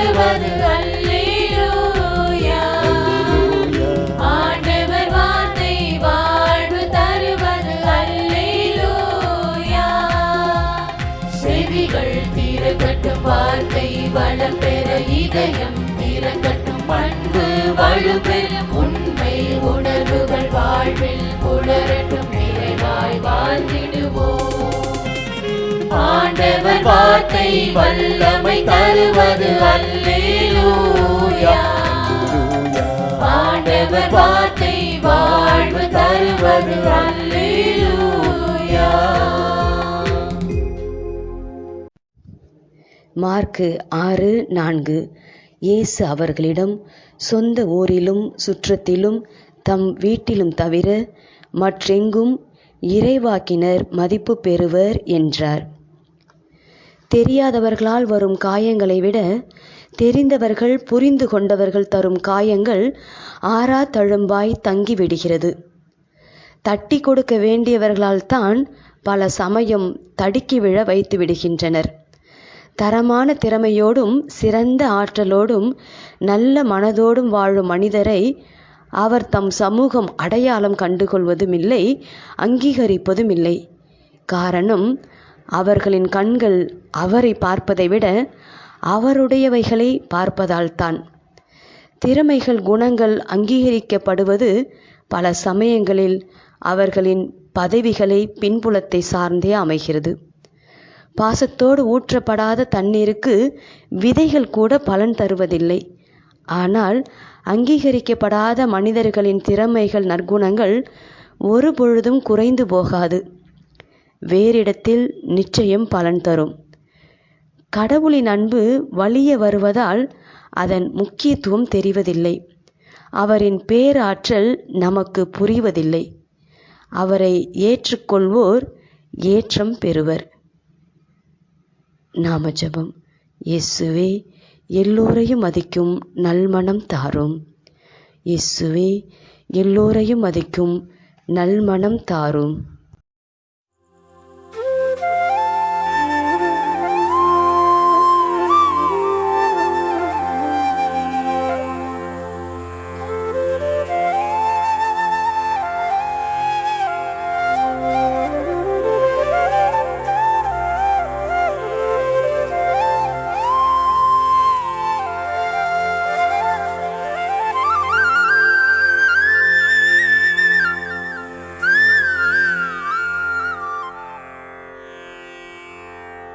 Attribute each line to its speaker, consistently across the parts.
Speaker 1: பாடுவது அல்லேலூயா. ஆண்டவர் வார்த்தை வாழ்வு தருவது அல்லேலூயா. செவிகள் திறக்கட்டும் வார்த்தை வளம் பெற இதயம் திறக்கட்டும் பண்பு வலுப்பெறும் உண்மை உணர்வுகள் வாழ்வில் ஆண்டவர் வார்த்தை வல்லமை தருவது அல்லேலூயா. ஆண்டவர் வார்த்தை வாழ்வு தருவது அல்லேலூயா.
Speaker 2: மார்க்கு ஆறு நான்கு. இயேசு அவர்களிடம் சொந்த ஊரிலும் சுற்றத்திலும் தம் வீட்டிலும் தவிர மற்றெங்கும் இறைவாக்கினர் மதிப்பு பெறுவர் என்றார். தெரியாதவர்களால் வரும் காயங்களை விட தெரிந்தவர்கள் புரிந்து கொண்டவர்கள் தரும் காயங்கள் ஆறா தழும்பாய் தங்கிவிடுகிறது. தட்டி கொடுக்க வேண்டியவர்களால் தான் பல சமயம் தடுக்கி விழ வைத்து விடுகின்றனர். தரமான திறமையோடும் சிறந்த ஆற்றலோடும் நல்ல மனதோடும் வாழும் மனிதரை அவர் தம் சமூகம் அடையாளம் கண்டுகொள்வதும் இல்லை அங்கீகரிப்பதும் இல்லை காரணம் அவர்களின் கண்கள் அவரை பார்ப்பதை விட அவருடையவைகளை பார்ப்பதால்தான். திறமைகள் குணங்கள் அங்கீகரிக்கப்படுவது பல சமயங்களில் அவர்களின் பதவிகளை பின்புலத்தை சார்ந்தே அமைகிறது. பாசத்தோடு ஊற்றப்படாத தண்ணீருக்கு விதைகள் கூட பலன் தருவதில்லை. ஆனால் அங்கீகரிக்கப்படாத மனிதர்களின் திறமைகள் நற்குணங்கள் ஒரு பொழுதும் குறைந்து போகாது. வேறிடத்தில் நிச்சயம் பலன் தரும். கடவுளின் அன்பு வலிய வருவதால் அதன் முக்கியத்துவம் தெரிவதில்லை. அவரின் பேராற்றல் நமக்கு புரிவதில்லை. அவரை ஏற்றுக்கொள்வோர் ஏற்றம் பெறுவர். நாம ஜெபம் இயேசுவே எல்லோரையும் மதிக்கும் நல்மணம் தாரும். இயேசுவே எல்லோரையும் மதிக்கும் நல்மணம் தாரும்.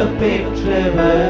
Speaker 3: அருள பெற்றவர் புனித